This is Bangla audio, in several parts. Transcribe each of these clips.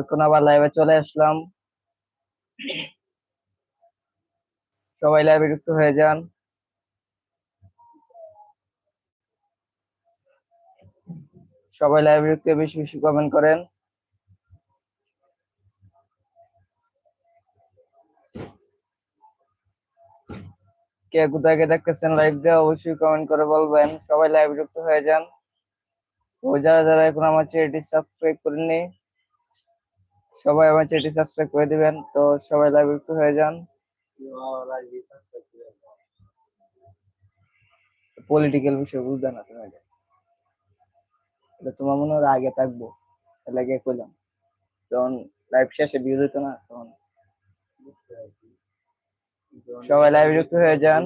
এখন আবার লাইভে চলে আসলাম। সবাই লাইভে যুক্ত হয়ে যান। সবাই লাইভে যুক্ত বেশি বেশি কমেন্ট করেন। কে কোথায় দেখতেছেন লাইভ দিয়ে অবশ্যই কমেন্ট করে বলবেন। সবাই লাইভ যুক্ত হয়ে যান। ও যারা যারা এখন আমার চ্যানেলটি সাবস্ক্রাইব করেননি সবাই আমার চ্যানেলটি সাবস্ক্রাইব করে দিবেন। তো সবাই লাইভ যুক্ত হয়ে যান। পলিটিক্যাল বিষয় বুঝবে না তুমি তোমার মনে হয় আগে থাকব। লাগে কইলাম যখন লাইভ শেষে ভিউ দিত না, তখন। সবাই লাইভ যুক্ত হয়ে যান।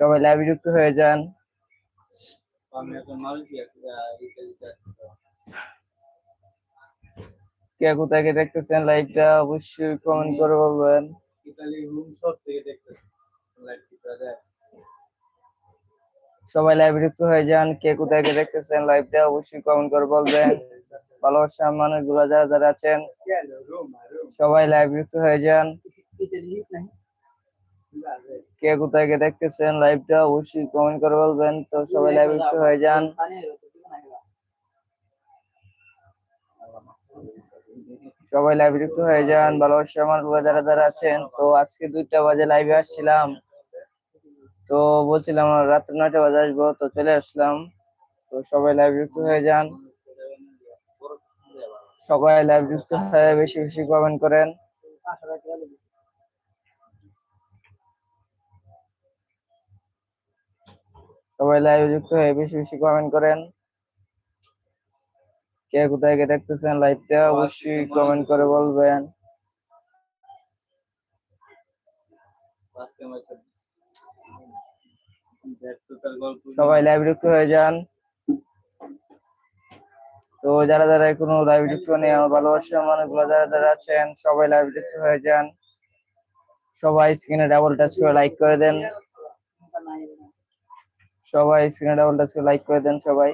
সবাই লাইভ যুক্ত হয়ে যান। কে কোথায় কে দেখতেছেন? লাইভটা অবশ্যই কমেন্ট করে বলবেন। সবাই লাইভ যুক্ত হয়ে যান। কে কোথায় কে দেখতেছেন? লাইভটা অবশ্যই কমেন্ট করে বলবেন। ভালোবাসার মানুষগুলো যারা যারা আছেন সবাই লাইভ যুক্ত হয়ে যান। কে কোথায় কে দেখতেছেন? লাইভটা অবশ্যই কমেন্ট করে বলবেন। তো সবাই লাইভ যুক্ত হয়ে যান। সবাই লাইভ যুক্ত হয়ে যান। ভালোবাসার মানুষগুলো যারা যারা আছেন। তো আজকে দুইটা বাজে লাইভে আসছিলাম। তো বলছিলাম রাত নয়টা বাজে আসব। তো চলে আসলাম। তো সবাই লাইভ যুক্ত হয়ে যান। সবাই লাইভ যুক্ত হয়ে বেশি বেশি কমেন্ট করেন। সবাই লাইভ যুক্ত হয়ে বেশি বেশি কমেন্ট করেন। কে কোথায় কে দেখতেছেন লাইভটা অবশ্যই কমেন্ট করে বলবেন। সবাই লাইভ যুক্ত হয়ে যান। তো যারা যারা এখনও লাইভ যুক্ত নেই আমার ভালোবাসার মানুষগুলো যারা যারা আছেন সবাই লাইভ যুক্ত হয়ে যান। সবাই স্ক্রিনে ডাবল টাচ করে লাইক করে দেন। সবাই স্ক্রিনে ডাবল টাচ করে লাইক করে দেন সবাই।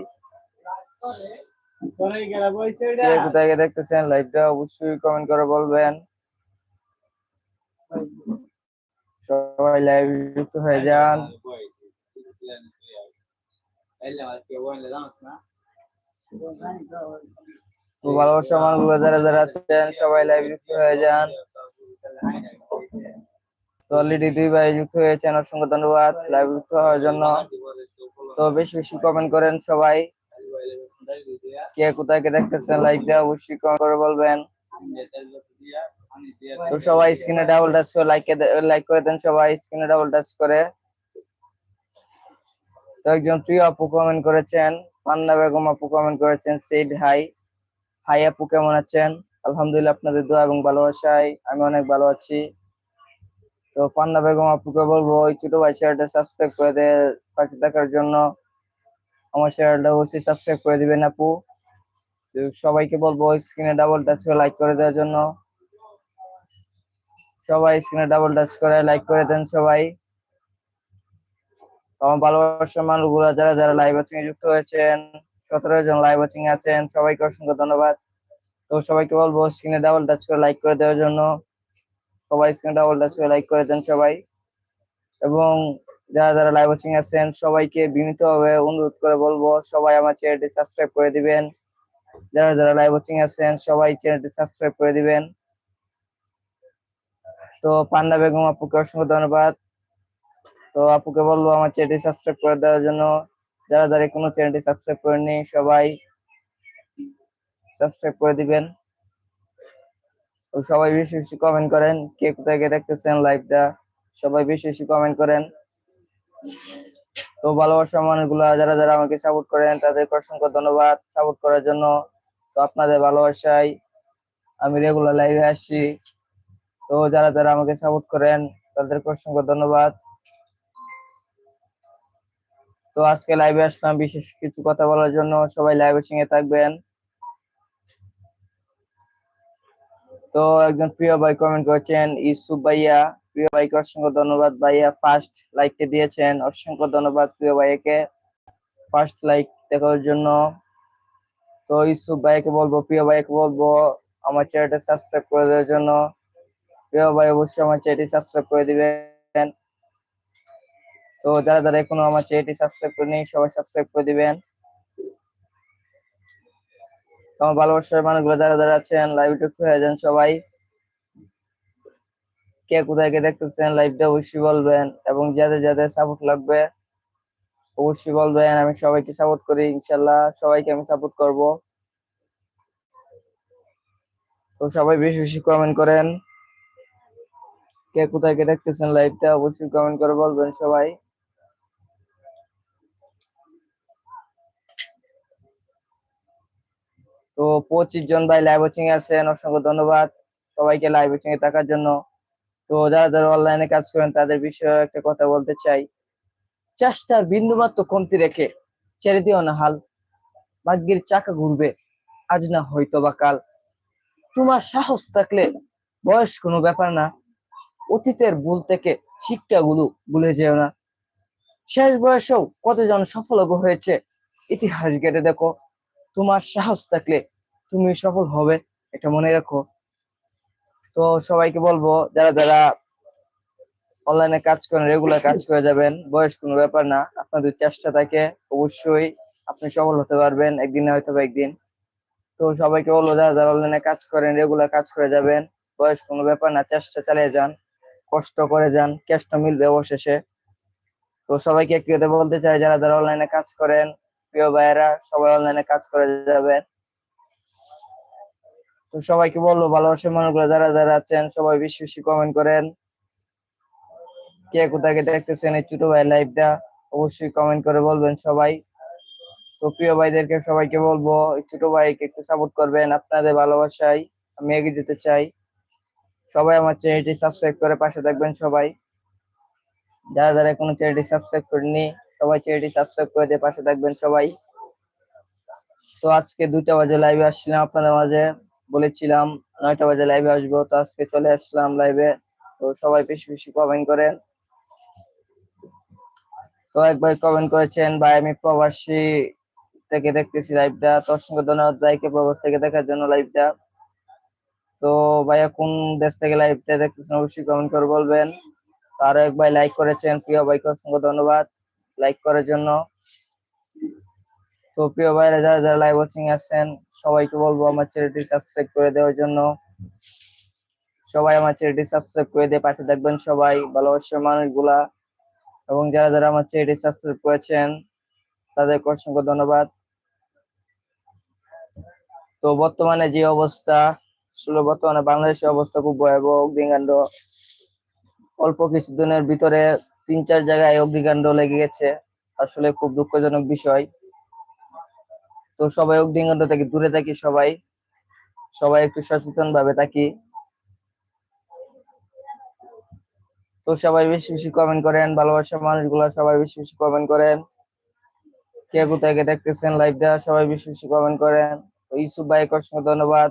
কোথায় দেখতেছেন? লাইভটা অবশ্যই কমেন্ট করে বলবেন। সবাই লাইভ যুক্ত হয়ে যান। তো ভালোবাসা মানুষগুলো যারা যারা আছেন সবাই লাইভ যুক্ত হয়ে যান। তো অলরেডি দুই ভাই যুক্ত হয়েছেন। অসংখ্য ধন্যবাদ। লাইভ যুক্ত হওয়ার জন্য। তো বেশি বেশি কমেন্ট করেন সবাই। কে কোথায় কে দেখতেছেন লাইভটা অবশ্যই কমেন্ট করে বলবেন। তো সবাই স্ক্রিনে ডাবল টাচ করে লাইক লাইক করে দেন সবাই স্ক্রিনে ডাবল টাচ করে। তো একজন প্রিয় আপু কমেন্ট করেছেন পান্না বেগম আপু কমেন্ট করেছেন সেইড হাই হাই আপু, কেমন আছেন? আলহামদুলিল্লাহ আপনাদের দোয়া এবং ভালোবাসায়, আমি অনেক ভালো আছি। তো পান্না বেগম আপুকে বলব, ওই ছোট ভাই চ্যানেলটা সাবস্ক্রাইব করে দে, পাশে থাকার জন্য। আমার চ্যানেলটা অবশ্যই সাবস্ক্রাইব করে দিবেন আপু। সবাইকে বলব স্ক্রিনে ডাবল টাচ করে লাইক করে দেওয়ার জন্য। সবাই স্ক্রিনে ডাবল টাচ করে লাইক করে দেন সবাই। আমার ভালোবাসার মানুষগুলো যারা যারা লাইভ ওয়াচিং এ যুক্ত হয়েছেন, সতেরো জন লাইভ ওয়াচিং আছেন, সবাইকে অসংখ্য ধন্যবাদ। তো সবাইকে বলব স্ক্রিনে ডাবল টাচ করে লাইক করে দেওয়ার জন্য। সবাই স্ক্রিনে ডাবল টাচ করে লাইক করে দেন সবাই। এবং যারা যারা লাইভ ওয়াচিং আছেন, সবাইকে বিনীতভাবে অনুরোধ করে বলব, সবাই আমার চ্যানেলটি সাবস্ক্রাইব করে দিবেন। যারা যারা লাইভ ওয়াচিং আছেন, সবাই চ্যানেলটি সাবস্ক্রাইব করে দিবেন। তো পান্ডা বেগম আপুকে অসংখ্য ধন্যবাদ। তো আপুকে বলব, আমার চ্যানেলটি সাবস্ক্রাইব করে দেওয়ার জন্য। যারা যারা কোনো চ্যানেলটি সাবস্ক্রাইব করেনি সবাই সাবস্ক্রাইব করে দিবেন। সবাই বেশি বেশি কমেন্ট করেন, কে কোথায় গিয়ে দেখতেছেন লাইভটা সবাই বেশি বেশি কমেন্ট করেন। তো ভালোবাসা মানুষগুলো যারা যারা আমাকে সাপোর্ট করেন, তাদেরকে অসংখ্য ধন্যবাদ সাপোর্ট করার জন্য। তো আপনাদের ভালোবাসায় আমি রেগুলার লাইভে আসছি। তো যারা যারা আমাকে সাপোর্ট করেন, তাদেরকে অসংখ্য ধন্যবাদ। তো আজকে লাইভে আসলাম, বিশেষ কিছু কথা বলার জন্য। সবাই লাইভে সঙ্গে থাকবেন। তো একজন প্রিয় ভাই কমেন্ট করেছেন, ইউসুফ ভাইয়া। প্রিয় ভাইকে অসংখ্য ধন্যবাদ ভাইয়া। ফার্স্ট লাইককে দিয়েছেন, অসংখ্য ধন্যবাদ প্রিয় ভাইয়াকে। ফার্স্ট লাইক দেখার জন্য। তো ইউসুফ ভাইকে বলব, প্রিয় ভাইকে বলব, আমার চ্যানেলটা সাবস্ক্রাইব করে দেওয়ার জন্য। প্রিয় ভাই অবশ্যই আমার চ্যানেলটি সাবস্ক্রাইব করে দিবেন। তো যারা যারা এখনও আমার চ্যানেলটি সাবস্ক্রাইব করেনি, সবাই সাবস্ক্রাইব করে দিবেন। তো আমার ভালোবাসার মানুষগুলো যারা যারা আছেন লাইভ ঢুকতে হয়ে যান সবাই। কে কোথায় কে দেখতেছেন লাইভটা অবশ্যই বলবেন এবং যাদের যাদের সাপোর্ট লাগবে, অবশ্যই বলবেন, আমি সবাইকে সাপোর্ট করি, ইনশাল্লাহ সবাইকে আমি সাপোর্ট করব। তো সবাই বেশি বেশি কমেন্ট করেন, কে কোথায় কে দেখতেছেন লাইভটা অবশ্যই কমেন্ট করে বলবেন সবাই। তো পঁচিশ জন ভাই লাইভ ওয়াচিং আছেন, অসংখ্য ধন্যবাদ সবাইকে লাইভ ওয়াচিং এ থাকার জন্য। তো যারা যারা অনলাইনে কাজ করেন, তাদের বিষয়ে একটা কথা বলতে চাই। চেষ্টার বিন্দুমাত্র কমতি রেখে ছেড়ে দিও না হাল ভাগ্যের চাকা ঘুরবে, আজ না হয়তো বা কাল। তোমার সাহস থাকলে বয়স কোনো ব্যাপার না, অতীতের ভুল থেকে শিক্ষাগুলো ভুলে যেও না। শেষ বয়সেও কতজন সফল হয়েছে, ইতিহাস ঘেটে দেখো। তোমার সাহস থাকলে তুমি সফল হবে, এটা মনে রাখো। তো সবাইকে বলব, যারা যারা অনলাইনে কাজ করেন রেগুলার কাজ করে যাবেন, বয়স কোনো ব্যাপার না। আপনাদের চেষ্টা থাকে, অবশ্যই আপনি সফল হতে পারবেন, একদিন হয়তো বা একদিন। তো সবাইকে বলব, যারা যারা অনলাইনে কাজ করেন রেগুলার কাজ করে যাবেন, বয়স কোনো ব্যাপার না, চেষ্টা চালিয়ে যান, কষ্ট করে যান কেষ্ট মিলবে অবশেষে। তো সবাইকে একটু কথা বলতে চাই, যারা যারা অনলাইনে কাজ করেন, প্রিয় ভাইয়েরা, সবাই অনলাইনে কাজ করে যাবেন। তো সবাইকে বলব ভালোবাসার করে যারা যারা আছেন, সবাই বেশি বেশি কমেন্ট করেন। কে কোথায় দেখতেছেন এই ছোট ভাই লাইভটা অবশ্যই কমেন্ট করে বলবেন সবাই। তো প্রিয় ভাইদেরকে সবাইকে বলব ছোট ভাইকে একটু সাপোর্ট করবেন আপনাদের ভালোবাসায়, আমি এগিয়ে যেতে চাই। সবাই আমার চ্যানেলটি সাবস্ক্রাইব করে পাশে থাকবেন সবাই। যারা যারা এখনও চ্যানেলটি সাবস্ক্রাইব করেনি সবাই চ্যানেলটি সাবস্ক্রাইব করে দিয়ে পাশে থাকবেন সবাই। তো আজকে দুইটা বাজে লাইভে আসছিলাম আপনাদের মাঝে। বলেছিলাম, নয়টা বাজে লাইভে আসব, তো আজকে চলে আসলাম লাইভে তো সবাই বেশি বেশি কমেন্ট করেন। তো একবার কমেন্ট করেছেন, ভাই, আমি প্রবাসী থেকে দেখতেছি লাইভটা তো অসংখ্য ধন্যবাদ, ভাইকে প্রবাস থেকে দেখার জন্য লাইভটা তো ভাইয়া, কোন দেশ থেকে লাইভটা দেখতেছেন? অবশ্যই কমেন্ট করে বলবেন। আরও এক ভাই লাইক করেছেন, প্রিয় ভাইকে অসংখ্য ধন্যবাদ। লাইক করার জন্য। তো প্রিয় ভাইরা, যারা যারা লাইভ ওয়াচিং আছেন, সবাইকে বলব আমার চ্যানেলটি সাবস্ক্রাইব করে দেওয়ার জন্য। সবাই আমার চ্যানেলটি সাবস্ক্রাইব করে দিয়ে পাশে থাকবেন সবাই, ভালোবাসার মানুষগুলা। এবং যারা যারা আমার চ্যানেলটি সাবস্ক্রাইব করেছেন, তাদেরকে অসংখ্য ধন্যবাদ। তো বর্তমানে যে অবস্থা, আসলে বর্তমানে বাংলাদেশের অবস্থা খুব ভয়াবহ, অগ্নিকাণ্ড। অল্প কিছুদিনের ভিতরে তিন চার জায়গায় অগ্নিকাণ্ড লেগে গেছে। আসলে খুব দুঃখজনক বিষয়। তো সবাই অগ্নিকাণ্ড থেকে দূরে থাকি সবাই। সবাই একটু সচেতন ভাবে থাকি। তো সবাই বেশি বেশি কমেন্ট করেন, ভালোবাসার মানুষগুলো সবাই বেশি বেশি কমেন্ট করেন। কে কোথায় দেখতেছেন লাইভটা সবাই বেশি বেশি কমেন্ট করেন। তো ইউসুফ ভাইকে অসংখ্য ধন্যবাদ।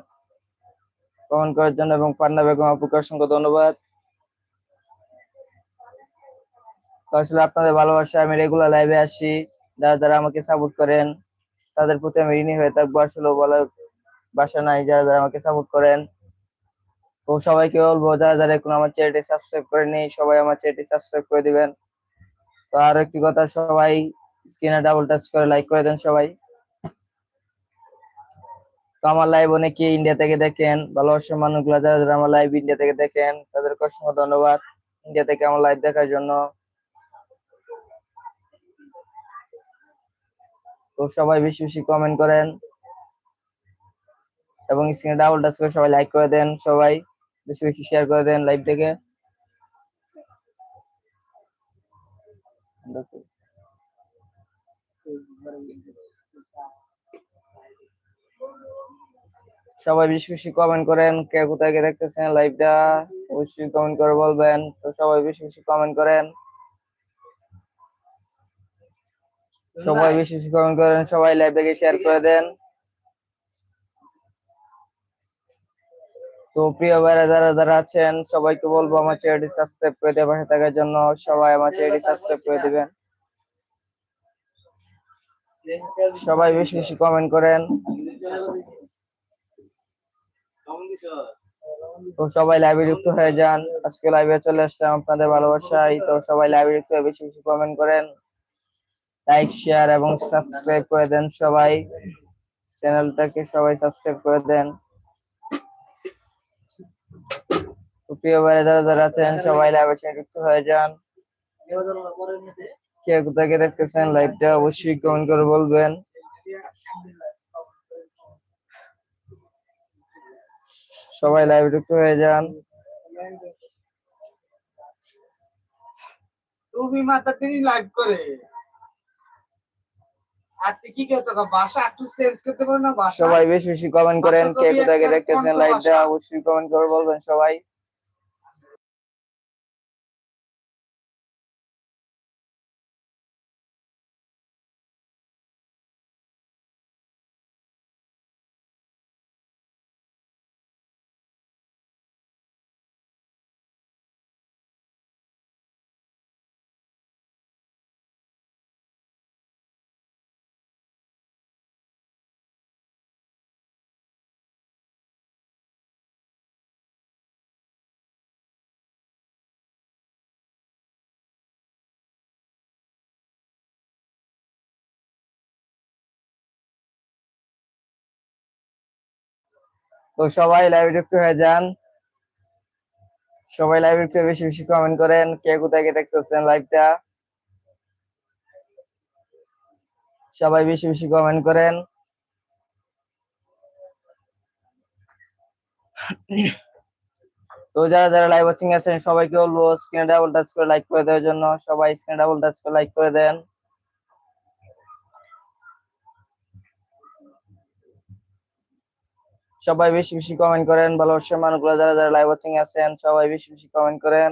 কমেন্ট করার জন্য এবং পান্না বেগম আপুকে অসংখ্য ধন্যবাদ। আসলে আপনাদের ভালোবাসা আমি রেগুলার লাইভে আসি। যারা যারা আমাকে সাপোর্ট করেন তাদের প্রতি আমি ঋণী হয়ে থাকব। আসলে বলার বাসা নাই, যারা যারা আমাকে সাপোর্ট করেন। তো সবাইকে বলব, যারা যারা এখন আমার চ্যানেলটি সাবস্ক্রাইব করেনি সবাই আমার চ্যানেলটি সাবস্ক্রাইব করে দিবেন। তো আর একটি কথা, সবাই স্ক্রিনে ডাবল টাচ করে লাইক করে দেন সবাই। তো আমার লাইভ অনেকে ইন্ডিয়া থেকে দেখেন, ভালোবাসার মানুষগুলো, যারা যারা আমার লাইভ ইন্ডিয়া থেকে দেখেন, তাদেরকে অসংখ্য ধন্যবাদ। ইন্ডিয়া থেকে আমার লাইভ দেখার জন্য। তো সবাই বেশি বেশি কমেন্ট করেন। এবং স্ক্রিনে ডাবল টাচ করে সবাই লাইক করে দেন, সবাই বেশি বেশি শেয়ার করে দেন লাইভ থেকে সবাই বেশি বেশি কমেন্ট করেন, কে কোথায় দেখতেছেন লাইভটা অবশ্যই কমেন্ট করে বলবেন। তো সবাই বেশি বেশি কমেন্ট করেন। সবাই বেশি বেশি কমেন্ট করেন সবাই লাইভটাকে শেয়ার করে দেন। তো প্রিয় ভাইরা যারা যারা আছেন সবাইকে বলব আমার চ্যানেলটি সাবস্ক্রাইব করে দিয়ে পাশে থাকার জন্য সবাই আমার চ্যানেলটি সাবস্ক্রাইব করে দিবেন। সবাই বেশি বেশি কমেন্ট করেন। তো সবাই লাইভে যুক্ত হয়ে যান। আজকে লাইভে চলে আসলাম আপনাদের ভালোবাসায়। তো সবাই লাইভে যুক্ত হয়ে বেশি বেশি কমেন্ট করেন। লাইক শেয়ার এবং সাবস্ক্রাইব করে দেন সবাই। চ্যানেলটাকে সবাই সাবস্ক্রাইব করে দেন। প্রিয় ভাইরা, যারা যারা আছেন, সবাই লাইভে যুক্ত হয়ে যান। কে কোথা থেকে দেখতেছেন লাইভটা অবশ্যই কমেন্ট করে বলবেন। সবাই লাইভে যুক্ত হয়ে যান। তুমি মাথা তিনি লাইভ করে আর তুই কি করতে হবে ভাষা একটু চেঞ্জ করতে পারো না ভাষা সবাই বেশি বেশি কমেন্ট করেন কে কোথায় দেখতেছেন? লাইক লাইভটা অবশ্যই কমেন্ট করে বলবেন সবাই। তো সবাই লাইভে যুক্ত হয়ে যান। সবাই লাইভে হয়ে বেশি বেশি কমেন্ট করেন, কে কোথায় গিয়ে দেখতেছেন লাইভটা সবাই বেশি বেশি কমেন্ট করেন। তো যারা যারা লাইভ ওয়াচিং আছেন, সবাইকে বলব স্ক্রিনে ডাবল টাচ করে লাইক করে দেওয়ার জন্য। সবাই স্ক্রিনে ডাবল টাচ করে লাইক করে দেন। সবাই বেশি বেশি কমেন্ট করেন, ভালোবাসার মানুষগুলো যারা যারা লাইভ ওয়াচিং আছেন, সবাই বেশি বেশি কমেন্ট করেন।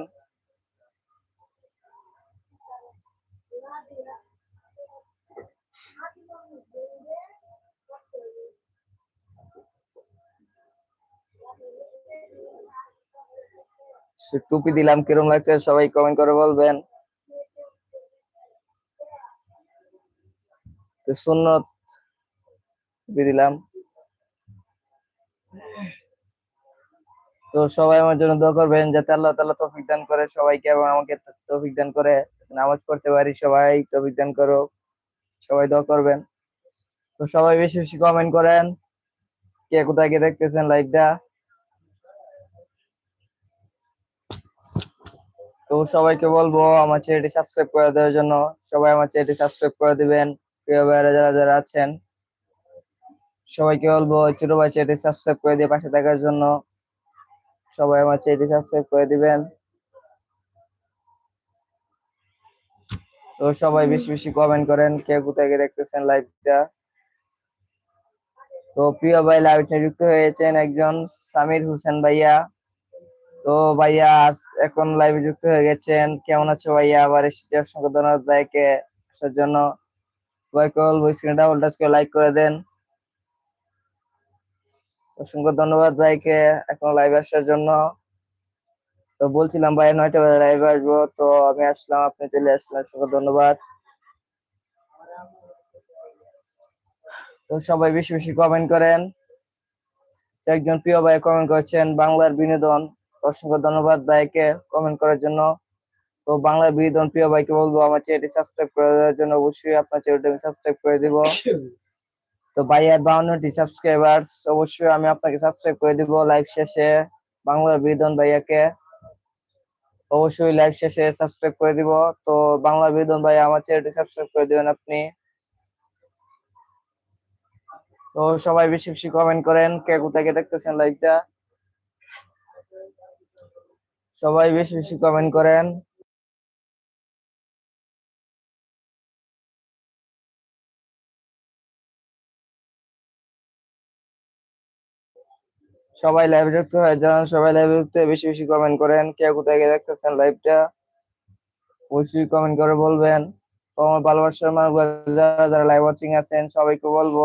টুপি দিলাম, কিরম লাগছে সবাই কমেন্ট করে বলবেন। সুন্নত, টুপি দিলাম। তো সবাই আমার জন্য দোয়া করবেন যাতে আল্লাহ তাআলা তৌফিক দান করে সবাইকে এবং আমাকে তৌফিক দান করে নামাজ পড়তে পারি, সবাই তৌফিক দান করো সবাই দোয়া করবেন। তো সবাই বেশি বেশি কমেন্ট করেন, কে কোথায় গিয়ে দেখতেছেন লাইভটা তো সবাইকে বলব আমার চ্যানেলটি সাবস্ক্রাইব করে দেওয়ার জন্য, সবাই আমার চ্যানেলটি সাবস্ক্রাইব করে দিবেন। প্রিয় ভাইরা যারা যারা আছেন, সবাইকে বলব ছোট ভাই চ্যানেলটি সাবস্ক্রাইব করে দিয়ে পাশে থাকার জন্য। সবাই আমার চ্যানেলটি সাবস্ক্রাইব করে দিবেন। তো সবাই বেশি বেশি কমেন্ট করেন, কে কোথায় দেখতেছেন লাইভটা তো প্রিয় ভাই লাইভে যুক্ত হয়েছেন একজন সামির হোসেন ভাইয়া। তো ভাইয়া, আজ এখন লাইভে যুক্ত হয়ে গেছেন। কেমন আছো ভাইয়া? আবার এসেছে অসংখ্য ধন্যবাদ ভাইকে আসার জন্য। সবাইকে বলব স্ক্রিনে ডাবল টাচ করে লাইক করে দেন। অসংখ্য ধন্যবাদ ভাইকে এখন লাইভ আসার জন্য। তো বলছিলাম ভাই, নয়টা বাজে লাইভে আসব, তো আমি আসলাম, আপনি চলে আসলেন, অসংখ্য ধন্যবাদ। তো সবাই বেশি বেশি কমেন্ট করেন। একজন প্রিয় ভাই কমেন্ট করেছেন, বাংলার বিনোদন, অসংখ্য ধন্যবাদ ভাইকে কমেন্ট করার জন্য। তো বাংলার বিনোদন প্রিয় ভাইকে বলব, আমার চ্যানেলটি সাবস্ক্রাইব করে দেওয়ার জন্য অবশ্যই আপনার চ্যানেলটি আমি সাবস্ক্রাইব করে দিব। তো ভাইয়ার বাউন্নটি সাবস্ক্রাইবার্স অবশ্যই আমি আপনাকে সাবস্ক্রাইব করে দিব লাইভ শেষে। বাংলার বিনোদন ভাইয়াকে অবশ্যই লাইভ শেষে সাবস্ক্রাইব করে দিব। তো বাংলা বিনোদন ভাই আমার চ্যানেলটি সাবস্ক্রাইব করে দিবেন আপনি। তো সবাই বেশি বেশি কমেন্ট করেন, কে কোথায় কে দেখতেছেন লাইভটা সবাই বেশি বেশি কমেন্ট করেন। সবাই লাইভে যুক্ত হয়ে যান, সবাই লাইভে যুক্ত বেশি বেশি কমেন্ট করেন। কে কোথায় গিয়ে দেখতেছেন লাইভটা অবশ্যই কমেন্ট করে বলবেন। আমার ভালোবাসার মানুষ যারা যারা লাইভ ওয়াচিং আছেন, সবাইকে বলব,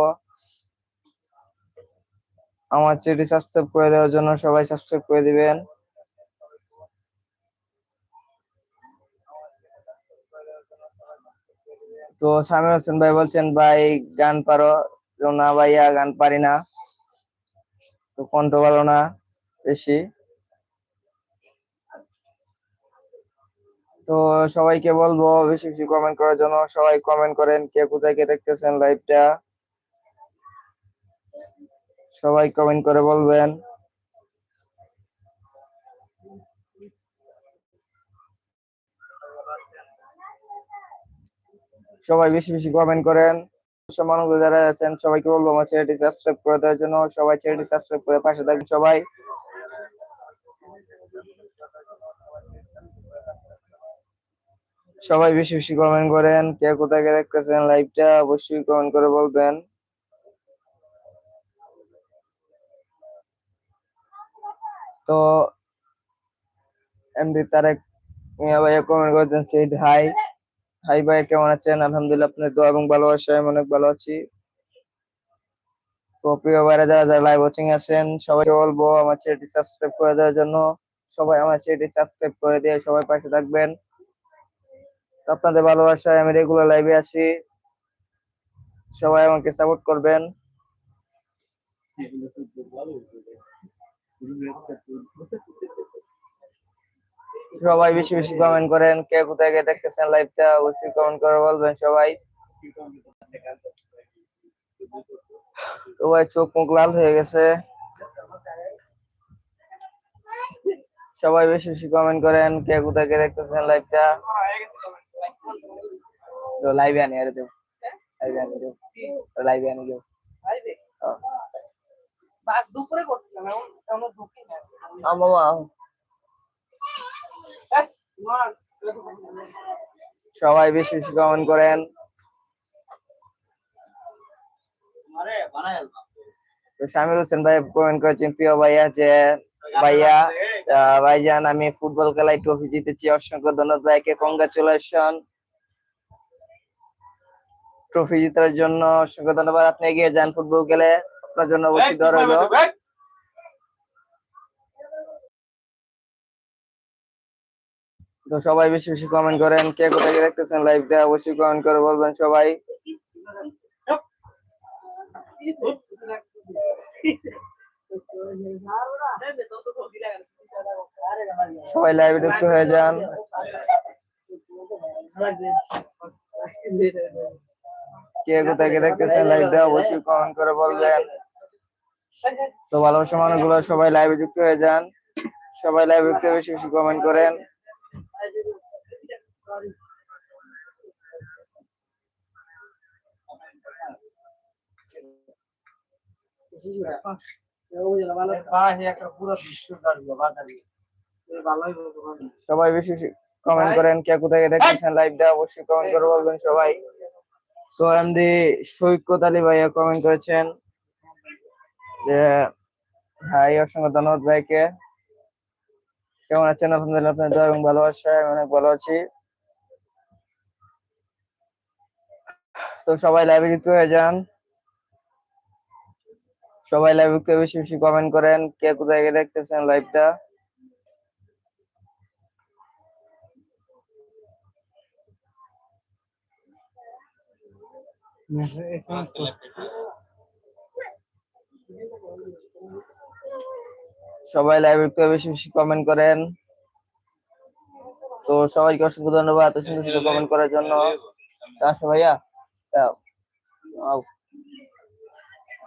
আমার চ্যানেলটি সাবস্ক্রাইব করে দেওয়ার জন্য সবাই সাবস্ক্রাইব করে দিবেন। তো সামির হোসেন ভাই বলছেন, ভাই, গান পারো? না ভাইয়া, গান পারি না। তো কণ্ঠ ভালো না, বেশি। তো সবাইকে বলব, বেশি বেশি কমেন্ট করার জন্য সবাই কমেন্ট করেন কে কোথায় কে দেখতেছেন লাইভটা সবাই কমেন্ট করে বলবেন। সবাই বেশি বেশি কমেন্ট করেন। সব যারা আছেন, সবাইকে বলব আমার চ্যানেলটি সাবস্ক্রাইব করে দেওয়ার জন্য। সবাই চ্যানেলটি সাবস্ক্রাইব করে পাশে থাকবেন সবাই। সবাই বেশি বেশি কমেন্ট করেন, কে কোথায় দেখতেছেন লাইভটা অবশ্যই কমেন্ট করে বলবেন। তো, এমডি তারেক মিয়া ভাইয়া কমেন্ট করেছেন সেই হাই হাই ভাই, কেমন আছেন? আলহামদুলিল্লাহ আপনার দোয়া এবং ভালোবাসায় আমি অনেক ভালো আছি। তো প্রিয় ভাইরা, যারা যারা লাইভ ওয়াচিং আছেন, সবাইকে বলব আমার চ্যানেলটি সাবস্ক্রাইব করে দেওয়ার জন্য। সবাই আমার চ্যানেলটি সাবস্ক্রাইব করে দিয়ে সবাই পাশে থাকবেন। আপনাদের ভালোবাসায় আমি রেগুলার লাইভে আসি সবাই আমাকে সাপোর্ট করবেন। সবাই বেশি বেশি কমেন্ট করেন কে কোথায় গিয়ে দেখতেছেন লাইভটা অবশ্যই কমেন্ট করে বলবেন সবাই। তো ভাই চোখ মুখ লাল হয়ে গেছে। সবাই বেশি বেশি কমেন্ট করেন কে কোথায় গিয়ে দেখতেছেন লাইভটা তো লাইভে আনি আরে দেব লাইভে আনি দেব লাইভে আনি দেব দুপুরে করছিলাম এখন এখনও ঢুকি না মামা এই, মা, সবাই বেশি বেশি কমেন্ট করেন। তো শামির হোসেন ভাই কমেন্ট করেছেন প্রিয় ভাইয়া যে ভাইয়া ভাইজান আমি ফুটবল খেলায় ট্রফি জিতেছি অসংখ্য ধন্যবাদ ভাইকে কংগ্রাচুলেশন ট্রফি জেতার জন্য অসংখ্য ধন্যবাদ আপনি এগিয়ে যান ফুটবল খেলে আপনার জন্য অবশ্যই দর হলো তো সবাই বেশি বেশি কমেন্ট করেন, কে কোথায় দেখতেছেন লাইভটা অবশ্যই কমেন্ট করে বলবেন সবাই। সবাই লাইভে যুক্ত হয়ে যান। কে কোথায় দেখতেছেন লাইভটা অবশ্যই কমেন্ট করে বলবেন। তো ভালোবাসা মানুষগুলো সবাই লাইভে যুক্ত হয়ে যান। সবাই লাইভে যুক্ত বেশি বেশি কমেন্ট করেন। সবাই বেশি কমেন্ট করেন কে কোথায় দেখতেছেন লাইভটা অবশ্যই কমেন্ট করে বলবেন সবাই। তো এমডি সৈকত আলী ভাইয়া কমেন্ট করেছেন যে হাই অসংখ্য ধন্যবাদ ভাইকে। কেমন আছেন? আলহামদুলিল্লাহ আপনার দোয়া এবং ভালোবাসায় আমি অনেক ভালো আছি। তো সবাই লাইভে যুক্ত হয়ে যান। সবাই লাইভে হয়ে বেশি বেশি কমেন্ট করেন, কে কোথায় দেখতেছেন লাইভটা সবাই লাইভ হয়ে বেশি বেশি কমেন্ট করেন। তো সবাইকে অসংখ্য ধন্যবাদ এত সুন্দর সুন্দর কমেন্ট করার জন্য। আসো ভাইয়া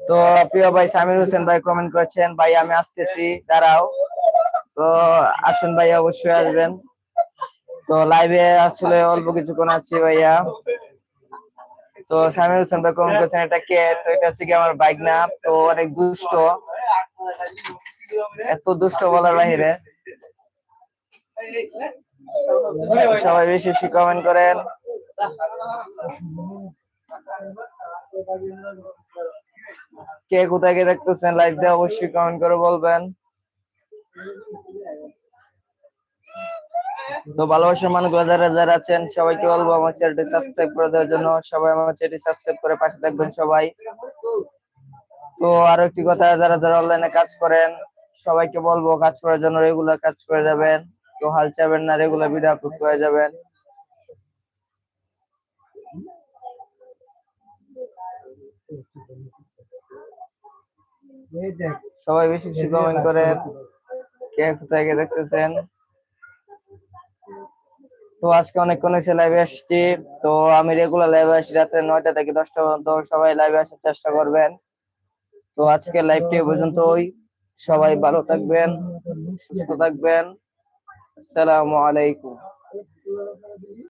তো প্রিয় ভাই সামির হোসেন ভাই কমেন্ট করেছেন, ভাই, আমি আসতেছি, দাঁড়াও। তো আসুন ভাই, অবশ্যই আসবেন। তো লাইভে আসলে অল্প কিছুক্ষণ আছি ভাইয়া। তো সামির হোসেন ভাই কমেন্ট করেছেন, এটা কে? তো এটা হচ্ছে কি আমার বাইক না তো অনেক দুষ্ট। এত দুষ্ট বলার বাহিরে। সবাই বেশি বেশি কমেন্ট করেন। কে কোথায় গিয়ে দেখতেছেন? লাইভ দিয়ে অবশ্যই কমেন্ট করে বলবেন। তো ভালোবাসার মানুষগুলো যারা যারা আছেন, সবাইকে বলব আমার চ্যানেলটি সাবস্ক্রাইব করে দেওয়ার জন্য। সবাই আমার চ্যানেলটি সাবস্ক্রাইব করে পাশে থাকবেন সবাই। তো আরও একটি কথা, যারা যারা অনলাইনে কাজ করেন, সবাইকে বলব কাজ করার জন্য রেগুলার কাজ করে যাবেন। তো হাল চাবেন না রেগুলার ভিডিও আপলোড করে যাবেন। সবাই বেশি বেশি কমেন্ট করেন কে কোথায় দেখতেছেন? তো আজকে অনেকক্ষণ এসে লাইভে আসছি। তো আমি রেগুলার লাইভে আসি রাত্রে নয়টা থেকে দশটা পর্যন্ত। সবাই লাইভে আসার চেষ্টা করবেন। তো আজকে লাইভটি পর্যন্তই। সবাই ভালো থাকবেন সুস্থ থাকবেন। আসসালামু আলাইকুম।